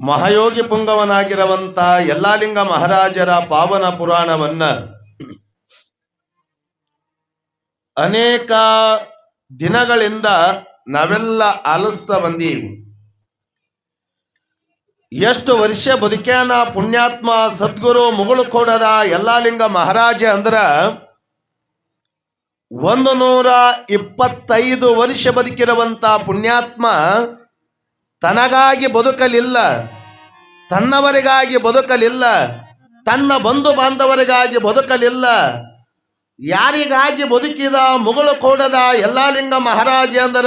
ಮಹಾಯೋಗಿ ಪುಂಗವನಾಗಿರುವಂತ ಯಲ್ಲಾಲಿಂಗ ಮಹಾರಾಜರ ಪಾವನ ಪುರಾಣವನ್ನ ಅನೇಕ ದಿನಗಳಿಂದ ನಾವೆಲ್ಲ ಆಲಿಸ್ತಾ ಬಂದೀವಿ. ಎಷ್ಟು ವರ್ಷ ಬದುಕ್ಯಾನ ಪುಣ್ಯಾತ್ಮ ಸದ್ಗುರು ಮುಗುಳು ಕೊಡದ ಯಲ್ಲಾಲಿಂಗ ಮಹಾರಾಜ ಅಂದ್ರ ಒಂದು ನೂರ ಇಪ್ಪತ್ತೈದು ವರ್ಷ ಬದುಕಿರುವಂತ ಪುಣ್ಯಾತ್ಮ ತನಗಾಗಿ ಬದುಕಲಿಲ್ಲ, ತನ್ನವರಿಗಾಗಿ ಬದುಕಲಿಲ್ಲ, ತನ್ನ ಬಂಧು ಬಾಂಧವರಿಗಾಗಿ ಬದುಕಲಿಲ್ಲ. ಯಾರಿಗಾಗಿ ಬದುಕಿದ ಮುಗಳು ಕೋಡದ ಎಲ್ಲಾಲಿಂಗ ಮಹಾರಾಜ ಅಂದ್ರ,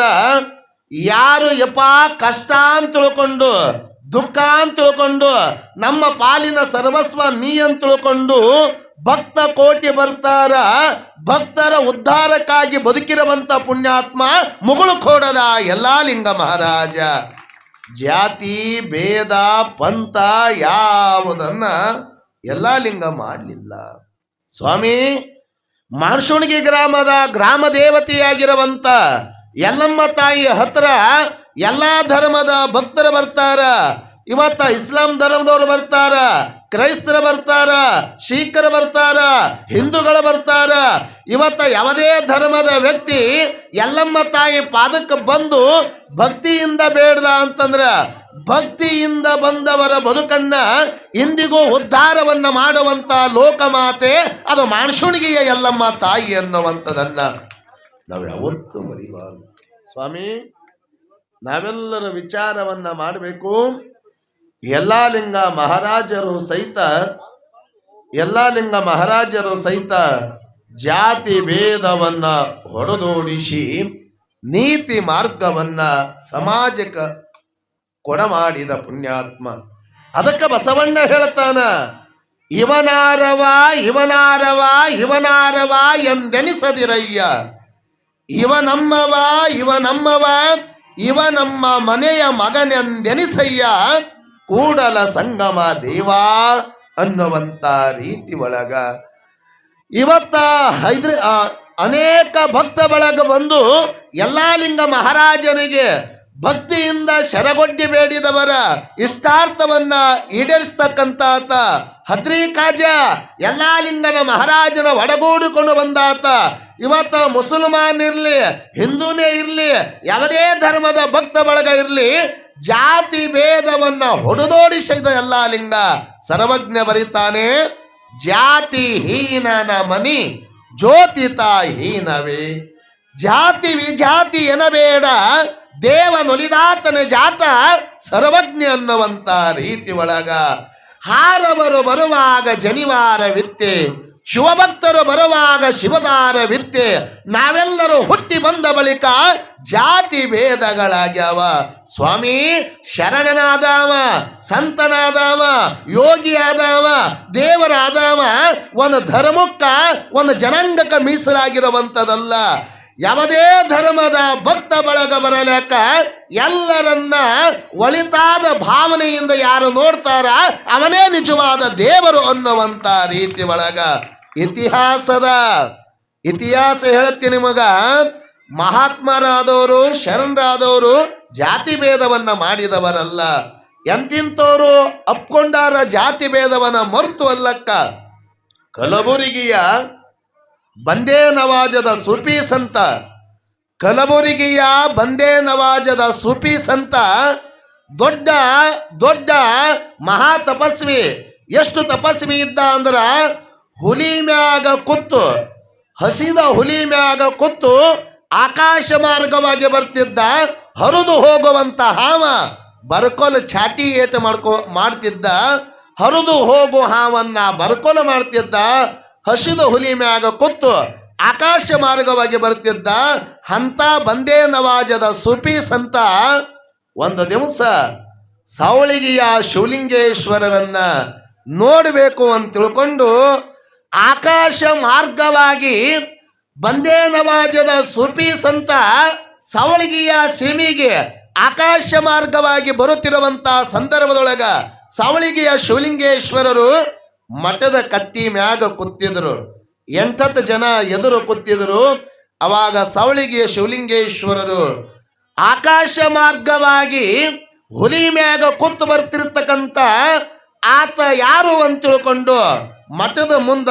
ಯಾರು ಎಪ್ಪ ಕಷ್ಟ ಅಂತ ತಿಳ್ಕೊಂಡು, ದುಃಖ ಅಂತ ತಿಳ್ಕೊಂಡು, ನಮ್ಮ ಪಾಲಿನ ಸರ್ವಸ್ವ ನೀ ಅಂತ ತಿಳ್ಕೊಂಡು ಭಕ್ತ ಕೋಟಿ ಬರ್ತಾರ, ಭಕ್ತರ ಉದ್ಧಾರಕ್ಕಾಗಿ ಬದುಕಿರುವಂತ ಪುಣ್ಯಾತ್ಮ ಮುಗುಳು ಕೋಡದ ಯಲ್ಲಾಲಿಂಗ ಮಹಾರಾಜ. ಜಾತಿ, ಭೇದ, ಪಂಥ ಯಾವುದನ್ನ ಯಲ್ಲಾಲಿಂಗ ಮಾಡಲಿಲ್ಲ. ಸ್ವಾಮಿ ಮಾರ್ಷುಣಿಗೆ ಗ್ರಾಮದ ಗ್ರಾಮ ದೇವತೆಯಾಗಿರುವಂತ ಎಲ್ಲಮ್ಮ ತಾಯಿ ಹತ್ರ ಎಲ್ಲಾ ಧರ್ಮದ ಭಕ್ತರು ಬರ್ತಾರ. ಇವತ್ತ ಇಸ್ಲಾಂ ಧರ್ಮದವ್ರು ಬರ್ತಾರ, ಕ್ರೈಸ್ತರ ಬರ್ತಾರ ಶೀಖರು ಬರ್ತಾರ, ಹಿಂದೂಗಳು ಬರ್ತಾರ. ಇವತ್ತ ಯಾವುದೇ ಧರ್ಮದ ವ್ಯಕ್ತಿ ಎಲ್ಲಮ್ಮ ತಾಯಿ ಪಾದಕ್ಕೆ ಬಂದು ಭಕ್ತಿಯಿಂದ ಬೇಡದ ಅಂತಂದ್ರ ಭಕ್ತಿಯಿಂದ ಬಂದವರ ಬದುಕನ್ನ ಇಂದಿಗೂ ಉದ್ಧಾರವನ್ನ ಮಾಡುವಂತ ಲೋಕಮಾತೆ ಅದು ಮಾನ್ಸುಣಿಗೆಯ ಎಲ್ಲಮ್ಮ ತಾಯಿ ಅನ್ನುವಂಥದನ್ನ ನಾವು ಯಾವತ್ತು ಮರಿಬಾರದು. ಸ್ವಾಮಿ, ನಾವೆಲ್ಲರ ವಿಚಾರವನ್ನ ಮಾಡಬೇಕು. ಯಲ್ಲಾಲಿಂಗ ಮಹಾರಾಜರು ಸಹಿತ, ಯಲ್ಲಾಲಿಂಗ ಮಹಾರಾಜರು ಸಹಿತ ಜಾತಿ ಭೇದವನ್ನ ಹೊಡೆದೋಡಿಸಿ ನೀತಿ ಮಾರ್ಗವನ್ನ ಸಮಾಜಕ್ಕೆ ಕೊಡಮಾಡಿದ ಪುಣ್ಯಾತ್ಮ. ಅದಕ್ಕೆ ಬಸವಣ್ಣ ಹೇಳ್ತಾನ, ಇವನಾರವ ಇವನಾರವ ಇವನಾರವ ಎಂದೆನಿಸದಿರಯ್ಯ. ಇವ ನಮ್ಮವ ಇವ ನಮ್ಮವ ಇವ ನಮ್ಮ ಮನೆಯ ಮಗನೆಂದೆನಿಸಯ್ಯ. ಕೂಡಲ ಸಂಗಮ ದೇವಾ ಅನ್ನುವಂತ ರೀತಿ ಒಳಗ ಇವತ್ತ ಹೈದ್ರ ಅನೇಕ ಭಕ್ತ ಬಳಗ ಬಂದು ಯಲ್ಲಾಲಿಂಗ ಮಹಾರಾಜನಿಗೆ ಭಕ್ತಿಯಿಂದ ಶರಗೊಡ್ಡಿ ಬೇಡಿದವರ ಇಷ್ಟಾರ್ಥವನ್ನ ಈಡೇರಿಸ್ತಕ್ಕಂತಾತ ಹದ್ರಿ ಕಾಜ ಯಲ್ಲಾಲಿಂಗನ ಮಹಾರಾಜನ ಒಡಗೂಡಿಕೊಂಡು ಬಂದಾತ. ಇವತ್ತ ಮುಸಲ್ಮಾನ್ ಇರ್ಲಿ, ಹಿಂದೂನೇ ಇರ್ಲಿ, ಯಾವುದೇ ಧರ್ಮದ ಭಕ್ತ ಬಳಗ ಇರ್ಲಿ ಜಾತಿ ಭೇದವನ್ನ ಹೊಡೆದೋಡಿಸಿದ ಯಲ್ಲಾಲಿಂಗ ಸರ್ವಜ್ಞ ಬರೀತಾನೆ. ಜಾತಿ ಹೀನನ ಮನಿ ಜ್ಯೋತಿತ ಹೀನವೇ. ಜಾತಿ ವಿಜಾತಿ ಎನಬೇಡ. ದೇವನೊಲಿದಾತನ ಜಾತ ಸರ್ವಜ್ಞ ಅನ್ನುವಂತ ರೀತಿ ಒಳಗ. ಹಾರವರು ಬರುವಾಗ ಜನಿವಾರ ವಿತ್ತೆ ಶಿವಭಕ್ತರು ಬರುವಾಗ ಶಿವದಾರ ವಿತ್ತೆ ನಾವೆಲ್ಲರೂ ಹುಟ್ಟಿ ಬಂದ ಬಳಿಕ ಜಾತಿ ಭೇದಗಳಾಗ್ಯಾವ ಸ್ವಾಮಿ ಶರಣನಾದವ, ಸಂತನಾದವ, ಯೋಗಿಯಾದವ, ದೇವರಾದವ, ಒಂದು ಧರ್ಮಕ್ಕ, ಒಂದು ಜನಾಂಗಕ್ಕೆ ಮೀಸಲಾಗಿರುವಂಥದ್ದಲ್ಲ ಯಾವುದೇ ಧರ್ಮದ ಭಕ್ತ ಬಳಗ ಬರಲಕ್ಕ ಎಲ್ಲರನ್ನ ಒಳಿತಾದ ಭಾವನೆಯಿಂದ ಯಾರು ನೋಡ್ತಾರ, ಅವನೇ ನಿಜವಾದ ದೇವರು ಅನ್ನುವಂತ ರೀತಿ ಒಳಗ ಇತಿಹಾಸದ ಇತಿಹಾಸ ಹೇಳ್ತೀನಿ ಮಗ. ಮಹಾತ್ಮರಾದವರು, ಶರಣರಾದವರು ಜಾತಿ ಭೇದವನ್ನ ಮಾಡಿದವರಲ್ಲ. ಎಂತಿಂತವರು ಅಪ್ಕೊಂಡಾರ ಜಾತಿ ಭೇದವನ್ನ ಮರ್ತು ಅಲ್ಲಕ್ಕ? ಕಲಬುರಗಿಯ ಬಂದೇ ನವಾಜದ ಸುಪಿ ಸಂತ, ಕಲಬುರಗಿಯ ಬಂದೇ ನವಾಜದ ಸುಪಿ ಸಂತ, ದೊಡ್ಡ ದೊಡ್ಡ ಮಹಾ ತಪಸ್ವಿ ಎಷ್ಟು ತಪಸ್ವಿ ಇದ್ದ ಅಂದ್ರ ಹುಲಿ ಮ್ಯಾಗ ಕುತ್ತು, ಹಸಿದ ಹುಲಿ ಮ್ಯಾಗ ಕೂತು ಆಕಾಶ ಮಾರ್ಗವಾಗಿ ಬರ್ತಿದ್ದ ಹರಿದು ಹೋಗುವಂತ ಹಾವ ಬರ್ಕೊಲ್ ಛಾಟಿ ಏಟ ಮಾಡ್ಕೊ ಮಾಡ್ತಿದ್ದ, ಹರಿದು ಹೋಗೋ ಹಾವನ್ನ ಬರ್ಕೊಲ ಮಾಡ್ತಿದ್ದ, ಹಸಿದ ಹುಲಿ ಮ್ಯಾಗ ಕೂತು ಆಕಾಶ ಮಾರ್ಗವಾಗಿ ಬರ್ತಿದ್ದ, ಹಂತ ಬಂದೇ ನವಾಜದ ಸುಪಿ ಸಂತ. ಒಂದು ದಿವಸ ಸಾವಳಿಗೆಯ ಶಿವಲಿಂಗೇಶ್ವರರನ್ನ ನೋಡಬೇಕು ಅಂತ ತಿಳ್ಕೊಂಡು ಆಕಾಶ ಮಾರ್ಗವಾಗಿ ಬಂದೇ ನವಾಜದ ಸುಪಿ ಸಂತ ಸಾವಳಿಗೆಯ ಸೀಮಿಗೆ ಆಕಾಶ ಮಾರ್ಗವಾಗಿ ಬರುತ್ತಿರುವಂತ ಸಂದರ್ಭದೊಳಗ ಸಾವಳಿಗೆಯ ಶಿವಲಿಂಗೇಶ್ವರರು ಮಠದ ಕತ್ತಿ ಮ್ಯಾಗ ಕುತ್ತಿದ್ರು ಎಂಟತ್ತು ಜನ ಎದುರು ಕುತ್ತಿದ್ರು ಅವಾಗ ಸವಳಿಗೆಯ ಶಿವಲಿಂಗೇಶ್ವರರು ಆಕಾಶ ಮಾರ್ಗವಾಗಿ ಹುಲಿ ಮ್ಯಾಗ ಕುತ್ತು ಬರ್ತಿರ್ತಕ್ಕಂಥ ಆತ ಯಾರು ಅಂತ ತಿಳ್ಕೊಂಡು ಮಠದ ಮುಂದ,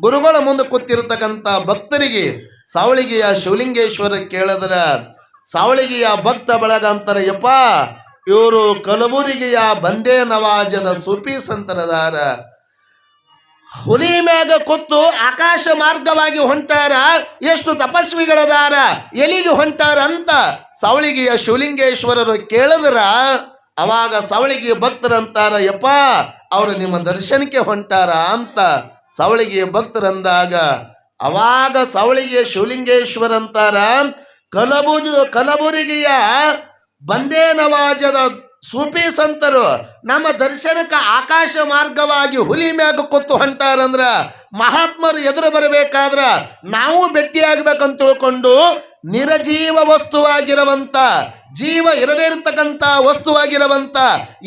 ಗುರುಗಳ ಮುಂದೆ ಕೂತಿರ್ತಕ್ಕಂಥ ಭಕ್ತರಿಗೆ ಸಾವಳಿಗೆಯ ಶಿವಲಿಂಗೇಶ್ವರ ಕೇಳಿದ್ರ, ಸಾವಳಿಗೆಯ ಭಕ್ತ ಬಳಗ ಅಂತಾರೆ, ಯಪ್ಪ, ಇವರು ಕಲಬುರಗಿಯ ಬಂದೇ ನವಾಜದ ಸುಫಿ ಸಂತರದಾರ. ಹುಲಿ ಮ್ಯಾಗ ಕೊತ್ತು ಆಕಾಶ ಮಾರ್ಗವಾಗಿ ಹೊಂಟಾರ, ಎಷ್ಟು ತಪಸ್ವಿಗಳದಾರ, ಎಲ್ಲಿಗೆ ಹೊಂಟಾರ ಅಂತ ಸಾವಳಿಗೆಯ ಶಿವಲಿಂಗೇಶ್ವರರು ಕೇಳಿದ್ರ. ಅವಾಗ ಸವಳಿಗೆ ಭಕ್ತರಂತಾರ ಯಪ್ಪ, ಅವರು ನಿಮ್ಮ ದರ್ಶನಕ್ಕೆ ಹೊಂಟಾರ ಅಂತ ಸವಳಿಗೆ ಭಕ್ತರಂದಾಗ ಅವಾಗ ಸವಳಿಗೆ ಶಿವಲಿಂಗೇಶ್ವರ ಅಂತಾರ, ಕಲಬುಜ, ಕಲಬುರಗಿಯ ಬಂದೇ ನವಾಜದ ಸೂಪಿ ಸಂತರು ನಮ್ಮ ದರ್ಶನಕ್ಕೆ ಆಕಾಶ ಮಾರ್ಗವಾಗಿ ಹುಲಿ ಮ್ಯಾಗ ಕೊತ್ತು ಹೊಂಟಾರಂದ್ರ ಮಹಾತ್ಮರು ಎದುರು ಬರಬೇಕಾದ್ರ ನಾವು ಭೇಟಿಯಾಗಬೇಕಂತ ತಿಳ್ಕೊಂಡು ನಿರಜೀವ ವಸ್ತುವಾಗಿರುವಂತ, ಜೀವ ಇರದೇ ಇರತಕ್ಕಂತ ವಸ್ತುವಾಗಿರುವಂತ,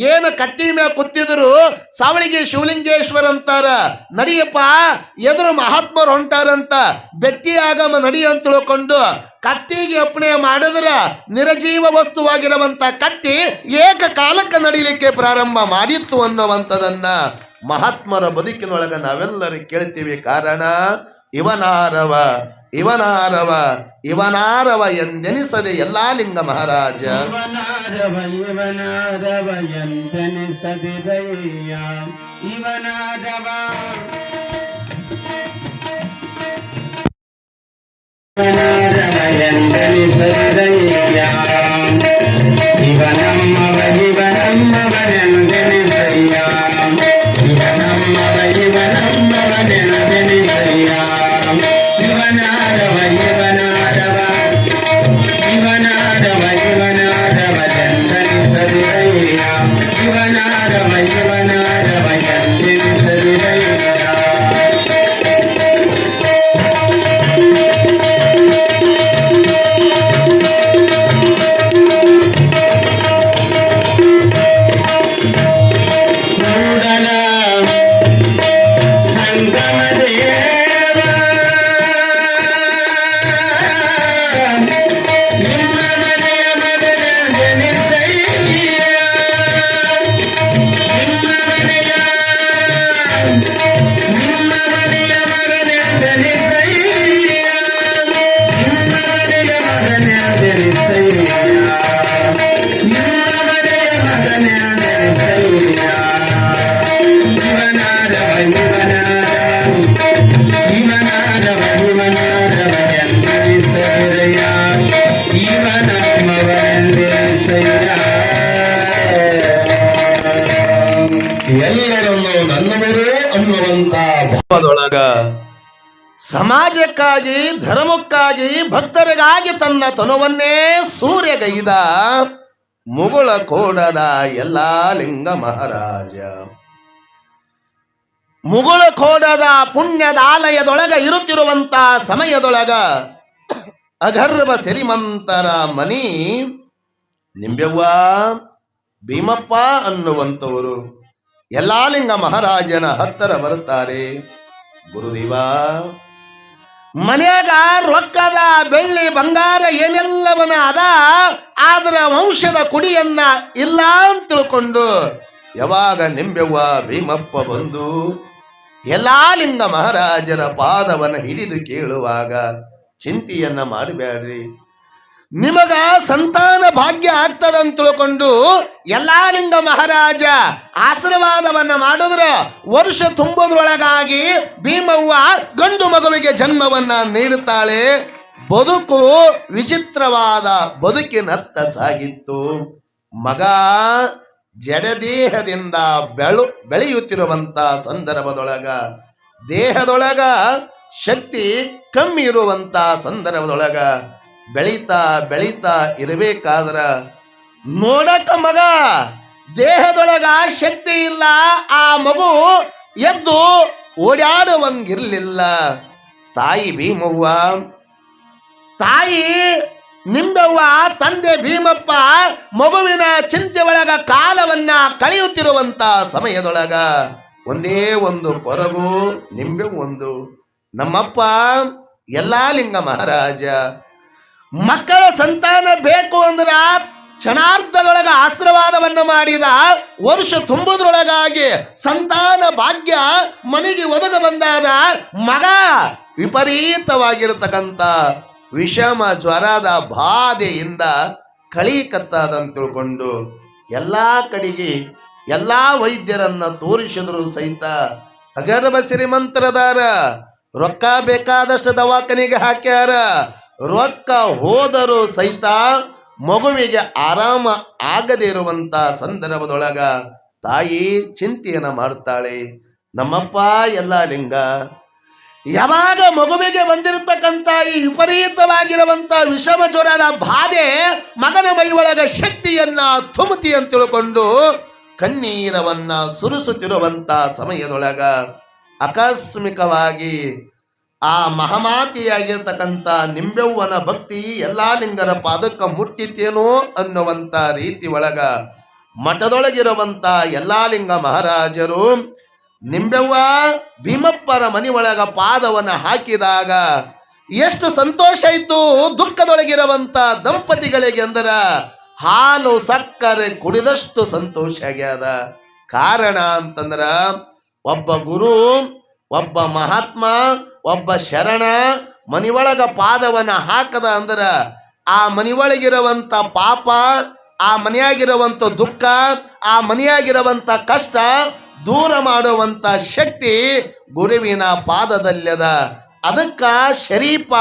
ಏನು ಕಟ್ಟಿ ಮ್ಯಾಗ ಕೂತಿದ್ರು ಸಾವಳಿಗೆ ಶಿವಲಿಂಗೇಶ್ವರ ಅಂತಾರ, ನಡಿಯಪ್ಪ, ಎದುರು ಮಹಾತ್ಮರು ಹೊಂಟಾರಂತ ಭೆಟ್ಟಿಯಾಗಮ್ಮ ನಡಿ ಅಂತ ತಿಳ್ಕೊಂಡು ಕತ್ತಿಗೆ ಅಪ್ಪಣೆ ಮಾಡಿದ್ರ ನಿರಜೀವ ವಸ್ತುವಾಗಿರುವಂತ ಕಟ್ಟಿ ಏಕಕಾಲಕ್ಕೆ ನಡಿಲಿಕ್ಕೆ ಪ್ರಾರಂಭ ಮಾಡಿತ್ತು ಅನ್ನುವಂಥದನ್ನ ಮಹಾತ್ಮರ ಬದುಕಿನೊಳಗ ನಾವೆಲ್ಲರೂ ಕೇಳ್ತೀವಿ ಕಾರಣ ಇವನಾರವ ಇವನಾರವ ಇವನಾರವ ಎಂದೆನಿಸದೆ ಎಲ್ಲಾ ಲಿಂಗ ಮಹಾರಾಜ. ಇವನಾರವ ಇವನಾರವ ಎಂದೆನಿಸದಿದಯ್ಯ ಇವನಾರವ. ಇವನಾರವ ಭಾವದೊಳಗ ಸಮಾಜಕ್ಕಾಗಿ, ಧರ್ಮಕ್ಕಾಗಿ, ಭಕ್ತರಿಗಾಗಿ ತನ್ನ ತನುವನ್ನೇ ಸೂರ್ಯಗೈದ ಮುಗುಳ ಕೋಡದ ಎಲ್ಲಾ ಲಿಂಗ ಮಹಾರಾಜ. ಮುಗುಳ ಕೋಡದ ಪುಣ್ಯದ ಆಲಯದೊಳಗ ಇರುತ್ತಿರುವಂತ ಸಮಯದೊಳಗ ಅಗರ್ವ ಸಿರಿಮಂತರ ಮನಿ ನಿಂಬೆವ್ವ, ಭೀಮಪ್ಪ ಅನ್ನುವಂಥವರು ಎಲ್ಲಾ ಲಿಂಗ ಮಹಾರಾಜನ ಹತ್ತರ ಬರುತ್ತಾರೆ. ಗುರುದೇವ, ಮನ್ಯಾಗ ರೊಕ್ಕದ ಬೆಳ್ಳಿ ಬಂಗಾರ ಏನೆಲ್ಲವನ ಅದ, ಆದ್ರ ವಂಶದ ಕುಡಿಯನ್ನ ಇಲ್ಲ ಅಂತ ತಿಳ್ಕೊಂಡು ಯಾವಾಗ ನಿಂಬೆವ್ವ ಭೀಮಪ್ಪ ಬಂದು ಎಲ್ಲಾ ಲಿಂಗ ಮಹಾರಾಜರ ಪಾದವನ್ನು ಹಿಡಿದು ಕೇಳುವಾಗ ಚಿಂತೆಯನ್ನ ಮಾಡಬೇಡ್ರಿ. ನಿಮಗ ಸಂತಾನ ಭಾಗ್ಯ ಆಗ್ತದಂತ ತಿಳ್ಕೊಂಡು ಎಲ್ಲಾ ಲಿಂಗ ಮಹಾರಾಜ ಆಶೀರ್ವಾದವನ್ನ ಮಾಡಿದ್ರ ವರ್ಷ ತುಂಬುದ್ರೊಳಗಾಗಿ ಭೀಮವ್ವ ಗಂಡು ಮಗುವಿಗೆ ಜನ್ಮವನ್ನ ನೀಡುತ್ತಾಳೆ. ಬದುಕು ವಿಚಿತ್ರವಾದ ಬದುಕಿನತ್ತ ಸಾಗಿತ್ತು. ಮಗ ಜಡದೇಹದಿಂದ ಬೆಳು ಬೆಳೆಯುತ್ತಿರುವಂತ ಸಂದರ್ಭದೊಳಗ, ದೇಹದೊಳಗ ಶಕ್ತಿ ಕಮ್ಮಿ ಇರುವಂತ ಸಂದರ್ಭದೊಳಗ ಬೆಳೀತಾ ಬೆಳೀತಾ ಇರಬೇಕಾದ್ರ ನೋಡಕ ಮಗ, ದೇಹದೊಳಗ ಶಕ್ತಿ ಇಲ್ಲ, ಆ ಮಗು ಎದ್ದು ಓಡಾಡುವಂಗಿರ್ಲಿಲ್ಲ ತಾಯಿ ಭೀಮವ್ವ, ತಾಯಿ ನಿಂಬೆವ್ವ, ತಂದೆ ಭೀಮಪ್ಪ ಮಗುವಿನ ಚಿಂತೆ ಒಳಗ ಕಾಲವನ್ನ ಕಳೆಯುತ್ತಿರುವಂತ ಸಮಯದೊಳಗ ಒಂದೇ ಒಂದು ಕೊರಗು ನಿಂಬೆ ಒಂದು ನಮ್ಮಪ್ಪ ಎಲ್ಲಾ ಲಿಂಗ ಮಹಾರಾಜ ಮಕ್ಕಳ ಸಂತಾನ ಬೇಕು ಅಂದ್ರೆ ಕ್ಷಣಾರ್ಧದೊಳಗ ಆಶೀರ್ವಾದವನ್ನು ಮಾಡಿದ ವರ್ಷ ತುಂಬುದ್ರೊಳಗಾಗಿ ಸಂತಾನ ಭಾಗ್ಯ ಮನೆಗೆ ಒದಗ ಬಂದಾದ ಮಗ ವಿಪರೀತವಾಗಿರತಕ್ಕಂಥ ವಿಷಮ ಜ್ವರದ ಬಾಧೆಯಿಂದ ಕಳೀಕತ್ತಾದಂತ ತಿಳ್ಕೊಂಡು ಎಲ್ಲಾ ಕಡೆಗೆ ಎಲ್ಲಾ ವೈದ್ಯರನ್ನ ತೋರಿಸಿದ್ರು ಸಹಿತ ಅಗರ್ಭ ಶ್ರೀಮಂತರದಾರ ರೊಕ್ಕ ಬೇಕಾದಷ್ಟು ದವಾಖಾನೆಗೆ ಹಾಕ್ಯಾರ. ರೊಕ್ಕ ಹೋದರೂ ಸಹಿತ ಮಗುವಿಗೆ ಆರಾಮ ಆಗದೇ ಇರುವಂತ ಸಂದರ್ಭದೊಳಗ ತಾಯಿ ಚಿಂತೆಯನ್ನು ಮಾಡ್ತಾಳೆ. ನಮ್ಮಪ್ಪ ಎಲ್ಲ ಲಿಂಗ, ಯಾವಾಗ ಮಗುವಿಗೆ ಬಂದಿರತಕ್ಕಂತ ಈ ವಿಪರೀತವಾಗಿರುವಂತ ವಿಷಮ ಜ್ವರದ ಬಾಧೆ ಮಗನ ಮೈಯೊಳಗ ಶಕ್ತಿಯನ್ನ ತುಮತಿ ಅಂತ ತಿಳ್ಕೊಂಡು ಕಣ್ಣೀರವನ್ನ ಸುರಿಸುತ್ತಿರುವಂತ ಸಮಯದೊಳಗ ಆಕಸ್ಮಿಕವಾಗಿ ಆ ಮಹಮಾತಿಯಾಗಿರ್ತಕ್ಕಂಥ ನಿಂಬೆವ್ವನ ಭಕ್ತಿ ಎಲ್ಲಾ ಲಿಂಗರ ಪಾದಕ್ಕ ಮುಟ್ಟಿತೇನೋ ಅನ್ನುವಂಥ ರೀತಿ ಒಳಗ ಮಠದೊಳಗಿರುವಂಥ ಎಲ್ಲಾ ಲಿಂಗ ಮಹಾರಾಜರು ನಿಂಬೆವ್ವ ಭೀಮಪ್ಪರ ಮನಿ ಒಳಗ ಪಾದವನ್ನ ಹಾಕಿದಾಗ ಎಷ್ಟು ಸಂತೋಷ ಇತ್ತು ದುಃಖದೊಳಗಿರುವಂಥ ದಂಪತಿಗಳಿಗೆ ಅಂದರ ಹಾಲು, ಸಕ್ಕರೆ ಕುಡಿದಷ್ಟು ಸಂತೋಷ ಆಗ್ಯದ. ಕಾರಣ ಅಂತಂದ್ರ ಒಬ್ಬ ಗುರು, ಒಬ್ಬ ಮಹಾತ್ಮ ಒಬ್ಬ ಶರಣ ಮನಿಯೊಳಗ ಪಾದವನ ಹಾಕದ ಅಂದ್ರ ಆ ಮನಿಯೊಳಗಿರುವಂತ ಪಾಪ, ಆ ಮನೆಯಾಗಿರುವಂತ ದುಃಖ, ಆ ಮನೆಯಾಗಿರುವಂತ ಕಷ್ಟ ದೂರ ಮಾಡುವಂತ ಶಕ್ತಿ ಗುರುವಿನ ಪಾದದಲ್ಲದ. ಅದಕ್ಕ ಶರೀಪ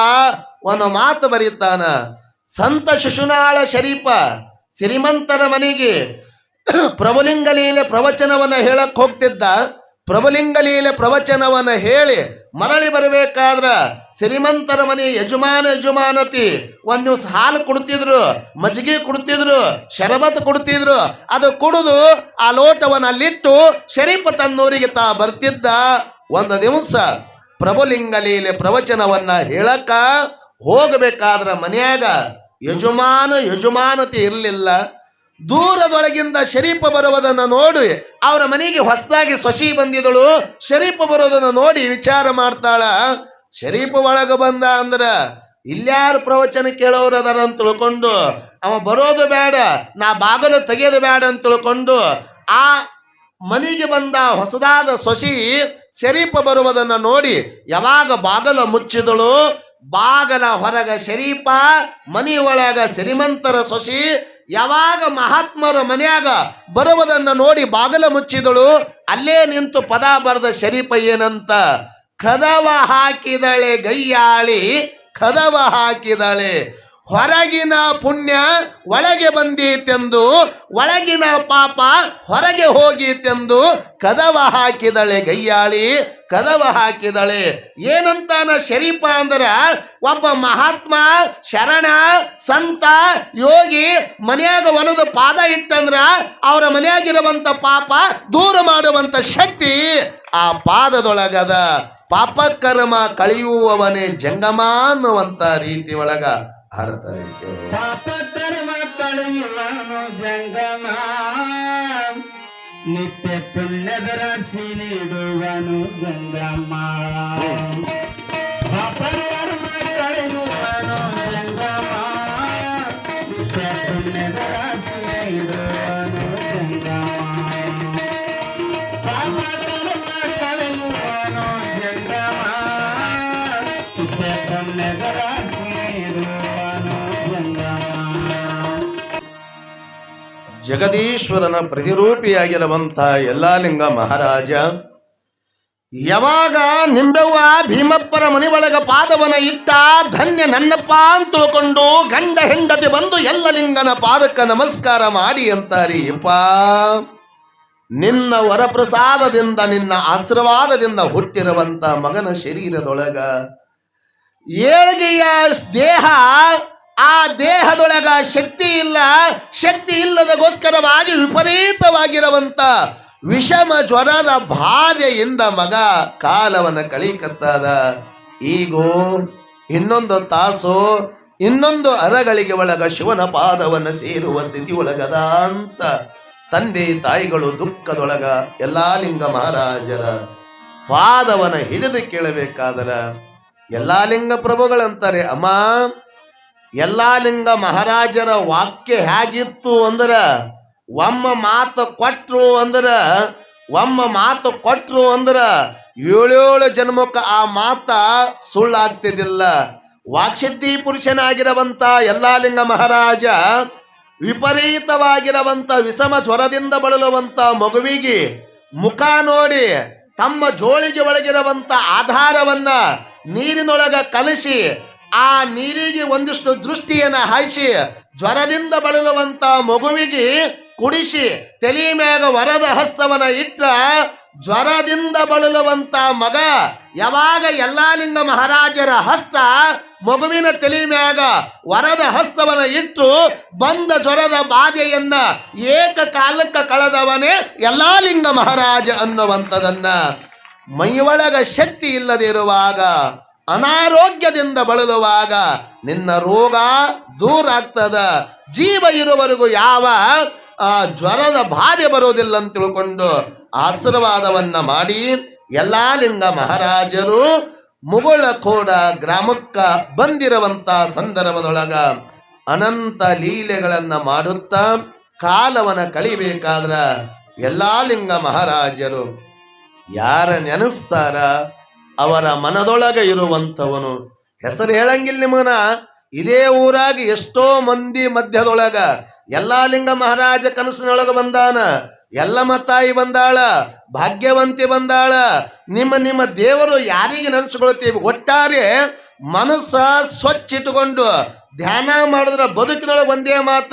ಒಂದು ಮಾತು ಬರೀತಾನ, ಸಂತ ಶಿಶುನಾಳ ಶರೀಪ ಶ್ರೀಮಂತರ ಮನೆಗೆ ಪ್ರಭುಲಿಂಗಲೀಲೆ ಪ್ರವಚನವನ್ನ ಹೇಳಕ್ ಹೋಗ್ತಿದ್ದ ಪ್ರಭುಲಿಂಗಲೀಲೆ ಪ್ರವಚನವನ್ನ ಹೇಳಿ ಮರಳಿ ಬರಬೇಕಾದ್ರ ಶ್ರೀಮಂತರ ಮನೆ ಯಜಮಾನ ಯಜಮಾನತಿ ಒಂದು ದಿವ್ಸ ಹಾಲು ಕೊಡ್ತಿದ್ರು, ಮಜ್ಜಿಗೆ ಕೊಡ್ತಿದ್ರು, ಶರಬತ್ ಕೊಡ್ತಿದ್ರು, ಅದು ಕುಡಿದು ಆ ಲೋಟವನ್ನ ಅಲ್ಲಿಟ್ಟು ಶರೀಫ ತನ್ನೂರಿಗೆ ತಾ ಬರ್ತಿದ್ದ ಒಂದು ದಿವಸ ಪ್ರಭುಲಿಂಗಲೀಲೆ ಪ್ರವಚನವನ್ನ ಹೇಳಕ ಹೋಗಬೇಕಾದ್ರ ಮನೆಯಾಗ ಯಜಮಾನ ಯಜಮಾನತಿ ಇರಲಿಲ್ಲ. ದೂರದೊಳಗಿಂದ ಶರೀಫ ಬರುವುದನ್ನು ನೋಡಿ ಅವರ ಮನೆಗೆ ಹೊಸದಾಗಿ ಸೊಸಿ ಬಂದಿದಳು ಶರೀಫ ಬರೋದನ್ನು ನೋಡಿ ವಿಚಾರ ಮಾಡ್ತಾಳ. ಶರೀಫ ಒಳಗೆ ಬಂದ ಅಂದ್ರ ಇಲ್ಯಾರು ಪ್ರವಚನ ಕೇಳೋರು ಅದರ ಅಂತ ತಿಳ್ಕೊಂಡು, ಅವ ಬರೋದು ಬೇಡ, ನಾ ಬಾಗಲು ತೆಗೆಯೋದು ಬೇಡ ಅಂತ ತಿಳ್ಕೊಂಡು, ಆ ಮನೆಗೆ ಬಂದ ಹೊಸದಾದ ಸೊಸಿ ಶರೀಫ ಬರುವುದನ್ನು ನೋಡಿ ಯಾವಾಗ ಬಾಗಲ ಮುಚ್ಚಿದಳು. ಬಾಗಲ ಹೊರಗ ಶರೀಪ, ಮನಿ ಒಳಗ ಶ್ರೀಮಂತರ ಸೊಸಿ, ಯಾವಾಗ ಮಹಾತ್ಮರ ಮನೆಯಾಗ ಬರುವುದನ್ನ ನೋಡಿ ಬಾಗಲ ಮುಚ್ಚಿದಳು, ಅಲ್ಲೇ ನಿಂತು ಪದ ಬರೆದ ಶರೀಪ ಏನಂತ? ಕದವ ಹಾಕಿದಳೆ ಗೈಯಾಳಿ, ಕದವ ಹಾಕಿದಳೆ ಹೊರಗಿನ ಪುಣ್ಯ ಒಳಗೆ ಬಂದೀತೆಂದು, ಒಳಗಿನ ಪಾಪ ಹೊರಗೆ ಹೋಗೀತೆಂದು ಕದವ ಹಾಕಿದಳೆ ಗಯ್ಯಾಳಿ ಕದವ ಹಾಕಿದಳೆ. ಏನಂತಾನ ಶರೀಫ ಅಂದ್ರ, ಒಬ್ಬ ಮಹಾತ್ಮ, ಶರಣ, ಸಂತ, ಯೋಗಿ ಮನೆಯಾಗ ಒಲದ ಪಾದ ಇಟ್ಟಂದ್ರ ಅವರ ಮನೆಯಾಗಿರುವಂತ ಪಾಪ ದೂರ ಮಾಡುವಂತ ಶಕ್ತಿ ಆ ಪಾದದೊಳಗದ ಪಾಪ ಕರ್ಮ ಕಳೆಯುವವನೇ ಜಂಗಮ ಅನ್ನುವಂಥ ರೀತಿ ಒಳಗ. ಹಾಡ್ತಾರೆ ಕೇಳು. ಪಾಪ ಧರ್ಮ ಕಳೆಯುವನು ಜಂಗಮ ನಿತ್ಯ ಪುಣ್ಯದ ರಾಶಿ ನೀಡುವನು ಜಂಗಮ ಪಾಪ ಜಗದೀಶ್ವರನ ಪ್ರತಿರೂಪಿಯಾಗಿರುವಂತ ಯಲ್ಲಾಲಿಂಗ ಮಹಾರಾಜ, ಯಾವಾಗ ನಿಂಬೆವ್ವ ಭೀಮಪ್ಪರ ಮನೆ ಒಳಗ ಪಾದವನ ಇಟ್ಟ, ಧನ್ಯ ನನ್ನಪ್ಪ ಅಂತ ತಿಳ್ಕೊಂಡು ಗಂಡ ಹೆಂಡತಿ ಬಂದು ಎಲ್ಲಲಿಂಗನ ಪಾದಕ್ಕ ನಮಸ್ಕಾರ ಮಾಡಿ ಅಂತಾರಿ, ಯಪ್ಪ. ನಿನ್ನ ವರಪ್ರಸಾದದಿಂದ, ನಿನ್ನ ಆಶೀರ್ವಾದದಿಂದ ಹುಟ್ಟಿರುವಂತ ಮಗನ ಶರೀರದೊಳಗ ಏಳಿಗೆಯ ದೇಹ ಆ ದೇಹದೊಳಗ ಶಕ್ತಿ ಇಲ್ಲ, ಶಕ್ತಿ ಇಲ್ಲದಗೋಸ್ಕರವಾಗಿ ವಿಪರೀತವಾಗಿರುವಂತ ವಿಷಮ ಜ್ವರದ ಬಾಧೆಯಿಂದ ಮಗ ಕಾಲವನ್ನು ಕಳಿಕತ್ತಾದ. ಈಗೋ, ಇನ್ನೊಂದು ತಾಸು, ಇನ್ನೊಂದು ಅರಗಳಿಗೆ ಒಳಗ ಶಿವನ ಪಾದವನ್ನು ಸೇರುವ ಸ್ಥಿತಿ ಒಳಗದ ಅಂತ ತಂದೆ ತಾಯಿಗಳು ದುಃಖದೊಳಗ ಎಲ್ಲಾ ಲಿಂಗ ಮಹಾರಾಜರ ಪಾದವನ ಹಿಡಿದು ಕೇಳಬೇಕಾದರ. ಎಲ್ಲಾ ಲಿಂಗ ಪ್ರಭುಗಳಂತಾರೆ, ಅಮ್ಮ. ಯಲ್ಲಾಲಿಂಗ ಮಹಾರಾಜರ ವಾಕ್ಯ ಹೇಗಿತ್ತು ಅಂದ್ರೆ, ಒಮ್ಮ ಮಾತು ಕೊಟ್ರು ಅಂದ್ರೆ, ಒಮ್ಮ ಮಾತು ಕೊಟ್ರು ಅಂದ್ರ, ಏಳೇಳು ಜನ್ಮಕ್ಕೆ ಆ ಮಾತ ಸುಳ್ಳಾಗ್ತಿದ್ದಿಲ್ಲ. ವಾಕ್ಸಿದ್ಧಿ ಪುರುಷನಾಗಿರುವಂತ ಎಲ್ಲಾಲಿಂಗ ಮಹಾರಾಜ, ವಿಪರೀತವಾಗಿರುವಂತ ವಿಷಮ ಜ್ವರದಿಂದ ಬಳಲುವಂತ ಮಗುವಿಗೆ ಮುಖ ನೋಡಿ ತಮ್ಮ ಜೋಳಿಗೆ ಒಳಗಿರುವಂತ ಆಧಾರವನ್ನ ನೀರಿನೊಳಗ ಕಲಸಿ ಆ ನೀರಿಗೆ ಒಂದಿಷ್ಟು ದೃಷ್ಟಿಯನ್ನು ಹಾಯಿಸಿ, ಜ್ವರದಿಂದ ಬಳಲುವಂತ ಮಗುವಿಗೆ ಕುಡಿಸಿ, ತಲೆ ಮ್ಯಾಗ ವರದ ಹಸ್ತವನ ಇಟ್ಟ ಜ್ವರದಿಂದ ಬಳಲುವಂತ ಮಗ ಯಾವಾಗ ಯಲ್ಲಾಲಿಂಗ ಮಹಾರಾಜರ ಹಸ್ತ ಮಗುವಿನ ತಲೆ ಮ್ಯಾಗ ವರದ ಹಸ್ತವನ ಇಟ್ಟು ಬಂದ ಜ್ವರದ ಬಾಧೆಯನ್ನ ಏಕಕಾಲಕ್ಕ ಕಳೆದವನೇ ಯಲ್ಲಾಲಿಂಗ ಮಹಾರಾಜ ಅನ್ನುವಂಥದನ್ನ ಮೈಯೊಳಗ ಶಕ್ತಿ ಇಲ್ಲದೆ ಇರುವಾಗ ಅನಾರೋಗ್ಯದಿಂದ ಬಳಲುವಾಗ ನಿನ್ನ ರೋಗ ದೂರ ಆಗ್ತದ. ಜೀವ ಇರುವವರೆಗೂ ಯಾವ, ಆ ಜ್ವರದ ಬಾಧೆ ಬರೋದಿಲ್ಲ ಅಂತ ತಿಳ್ಕೊಂಡು ಆಶೀರ್ವಾದವನ್ನ ಮಾಡಿ ಎಲ್ಲಾ ಲಿಂಗ ಮಹಾರಾಜರು ಮುಗುಳ ಕೋಡ ಗ್ರಾಮಕ್ಕ ಬಂದಿರುವಂತ ಸಂದರ್ಭದೊಳಗ ಅನಂತ ಲೀಲೆಗಳನ್ನ ಮಾಡುತ್ತಾ ಕಾಲವನ ಕಳಿಬೇಕಾದ್ರ ಎಲ್ಲಾ ಲಿಂಗ ಮಹಾರಾಜರು ಯಾರ ನೆನೆಸ್ತಾರ? ಅವರ ಮನದೊಳಗೆ ಇರುವಂಥವನು. ಹೆಸರು ಹೇಳಂಗಿಲ್ಲ ನಿಮಗನ? ಇದೇ ಊರಾಗಿ ಎಷ್ಟೋ ಮಂದಿ ಮಧ್ಯದೊಳಗ ಎಲ್ಲಾ ಲಿಂಗ ಮಹಾರಾಜ ಕನಸಿನೊಳಗ ಬಂದಾನ. ಎಲ್ಲ ಮತ್ತಾಯಿ ಬಂದಾಳ, ಭಾಗ್ಯವಂತಿ ಬಂದಾಳ. ನಿಮ್ಮ ನಿಮ್ಮ ದೇವರು ಯಾರಿಗೆ ನೆನೆಸ್ಕೊಳ್ತೀವಿ? ಒಟ್ಟಾರೆ ಮನಸ್ಸ ಸ್ವಚ್ಛ ಇಟ್ಟುಕೊಂಡು ಧ್ಯಾನ ಮಾಡಿದ್ರೆ ಬದುಕಿನೊಳಗೆ ಒಂದೇ ಮಾತ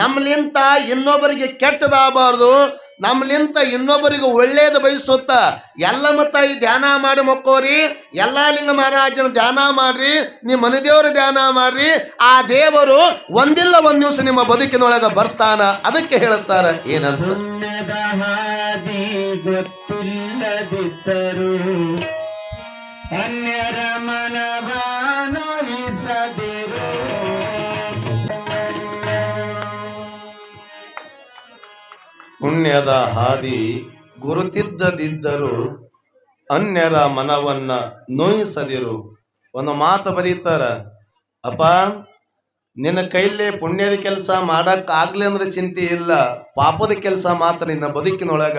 ನಮ್ಲಿಂತ ಇನ್ನೊಬ್ಬರಿಗೆ ಕೆಟ್ಟದಾಗಬಾರ್ದು, ನಮ್ಲಿಂತ ಇನ್ನೊಬ್ಬರಿಗೆ ಒಳ್ಳೇದು ಬಯಸುತ್ತ ಎಲ್ಲ ಮತ್ತ ಈ ಧ್ಯಾನ ಮಾಡಿ ಮಕ್ಕೋರಿ, ಎಲ್ಲ ಲಿಂಗ ಮಹಾರಾಜನ ಧ್ಯಾನ ಮಾಡ್ರಿ, ನಿಮ್ಮ ಮನೆದೇವ್ರ ಧ್ಯಾನ ಮಾಡ್ರಿ, ಆ ದೇವರು ಒಂದಿಲ್ಲ ಒಂದ್ ದಿವಸ ನಿಮ್ಮ ಬದುಕಿನೊಳಗ ಬರ್ತಾನ, ಅದಕ್ಕೆ ಹೇಳುತ್ತಾರ ಏನಂತ. ಗೊತ್ತಿಲ್ಲದಿದ್ದರು ಅನ್ಯರ ಮನವಾನೋಯಿಸದಿರು ಪುಣ್ಯದ ಹಾದಿ ಗುರುತಿದ್ದದಿದ್ದರು ಅನ್ಯರ ಮನವನ್ನ ನೋಯಿಸದಿರು. ಒಂದು ಮಾತು ಬರೀತಾರ, ಅಪ್ಪ, ನಿನ್ನ ಕೈಲಿ ಪುಣ್ಯದ ಕೆಲಸ ಮಾಡಕ್ ಆಗ್ಲಿ ಅಂದ್ರೆ ಚಿಂತೆ ಇಲ್ಲ. ಪಾಪದ ಕೆಲಸ ಮಾತ್ರ ನಿನ್ನ ಬದುಕಿನೊಳಗ.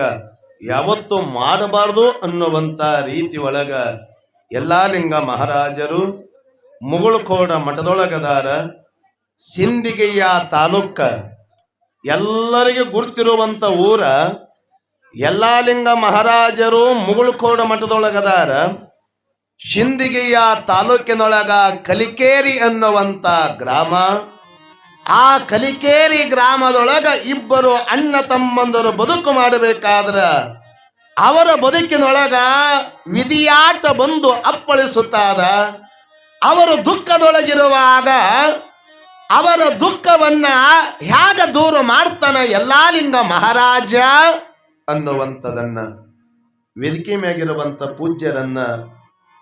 ಯಾವತ್ತೂ ಮಾಡಬಾರ್ದು ಅನ್ನುವಂತ ರೀತಿ ಒಳಗ. ಎಲ್ಲಾ ಲಿಂಗ ಮಹಾರಾಜರು, ಮುಗುಳುಕೋಡ ಮಠದೊಳಗದಾರ, ಸಿಂದಿಗೆಯ ತಾಲೂಕ ಎಲ್ಲರಿಗೆ ಗುರ್ತಿರುವಂತ ಊರ ಎಲ್ಲಾಲಿಂಗ ಮಹಾರಾಜರು ಮುಗುಳ್ಕೋಡ ಮಠದೊಳಗದಾರ ಶಿಂದಿಗೆಯ ತಾಲೂಕಿನೊಳಗ ಕಲಿಕೇರಿ ಅನ್ನುವಂತ ಗ್ರಾಮ. ಆ ಕಲಿಕೇರಿ ಗ್ರಾಮದೊಳಗ ಇಬ್ಬರು ಅಣ್ಣ ತಮ್ಮಂದರು ಬದುಕು ಮಾಡಬೇಕಾದ್ರ ಅವರ ಬದುಕಿನೊಳಗ ವಿಧಿಯಾಟ ಬಂದು ಅಪ್ಪಳಿಸುತ್ತಾದ. ಅವರು ದುಃಖದೊಳಗಿರುವಾಗ ಅವರ ದುಃಖವನ್ನ ಹೇಗ ದೂರ ಮಾಡ್ತಾನ ಯಲ್ಲಾಲಿಂಗ ಮಹಾರಾಜ? ಅನ್ನುವಂಥದನ್ನ, ವೇದಿಕೆ ಮ್ಯಾಗಿರುವಂಥ ಪೂಜ್ಯರನ್ನ,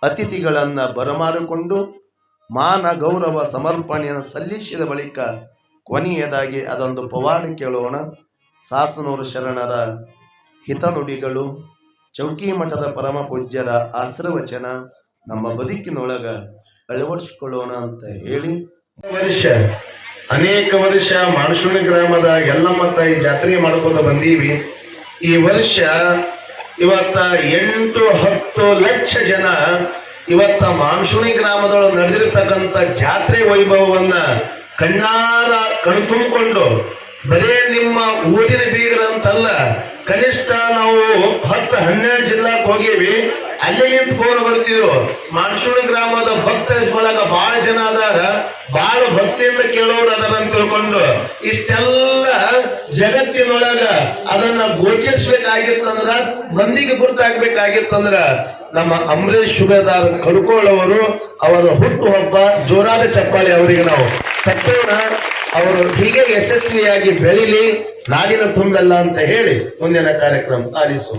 ಅತಿಥಿಗಳನ್ನ ಬರಮಾಡಿಕೊಂಡು ಮಾನ ಗೌರವ ಸಮರ್ಪಣೆಯನ್ನು ಸಲ್ಲಿಸಿದ ಬಳಿಕ ಕೊನೆಯದಾಗಿ ಅದೊಂದು ಪವಾಡ ಕೇಳೋಣ. ಸಾಸನೂರು ಶರಣರ ಹಿತನುಡಿಗಳು, ಚೌಕಿ ಮಠದ ಪರಮ ಪೂಜ್ಯರ ಆಶೀರ್ವಚನ ನಮ್ಮ ಬದುಕಿನೊಳಗ ಅಳವಡಿಸಿಕೊಳ್ಳೋಣ ಅಂತ ಹೇಳಿ ವರ್ಷ ಅನೇಕ ವರ್ಷ ಮಾಣಸೂಣಿ ಗ್ರಾಮದ ಎಲ್ಲಮ್ಮ ತಾಯಿ ಜಾತ್ರೆ ಮಾಡ್ಕೋತ ಬಂದೀವಿ. ಈ ವರ್ಷ ಇವತ್ತ ಎಂಟು ಹತ್ತು ಲಕ್ಷ ಜನ ಇವತ್ತ ಮಾನ್ಸೂಣಿ ಗ್ರಾಮದೊಳಗೆ ನಡೆದಿರ್ತಕ್ಕಂಥ ಜಾತ್ರೆ ವೈಭವವನ್ನ ಕಣ್ಣಾರ ಕಣ್ತುಂಬಿಕೊಂಡು ಬರೇ ನಿಮ್ಮ ಊರಿನ ಬೀಗರಂತಲ್ಲ, ಕನಿಷ್ಠ ನಾವು ಹತ್ತು ಹನ್ನೆರಡು ಜಿಲ್ಲಾಕ್ ಹೋಗೀವಿ. ಅಲ್ಲೇ ನಿಂತು ಫೋನ್ ಬರ್ತಿದ್ರು ಮಾನ್ಸೂಣಿ ಗ್ರಾಮದ ಭಕ್ತ ಒಳಗ ಬಹಳ ಜನ ಅದಾರ. ಬಹಳ ಭಕ್ತಿಯಿಂದ ಕೇಳೋರು ಅದನ್ನ ತಿಳ್ಕೊಂಡು ಇಷ್ಟೆಲ್ಲ ಜಗತ್ತಿನೊಳಗ ಅದನ್ನ ಗೋಚರಿಸ್ಬೇಕಾಗಿತ್ತಂದ್ರ, ಮಂದಿಗೆ ಗುರ್ತಾಗ್ಬೇಕಾಗಿತ್ತಂದ್ರ, ನಮ್ಮ ಅಂಬರೀಶ್ ಶುಭದಾರ್ ಕಡ್ಕೊಳ್ಳವರು ಅವರ ಹುಟ್ಟುಹಬ್ಬ ಜೋರಾದ ಚಪ್ಪಾಳೆ ಅವರಿಗೆ ನಾವು ತಕ್ಷಣ ಅವರು ಹೀಗೆ ಯಶಸ್ವಿಯಾಗಿ ಬೆಳಿಲಿ, ನಾಡಿನ ತುಂಬೆಲ್ಲ ಅಂತ ಹೇಳಿ ಮುಂದಿನ ಕಾರ್ಯಕ್ರಮ ಆಲಿಸು.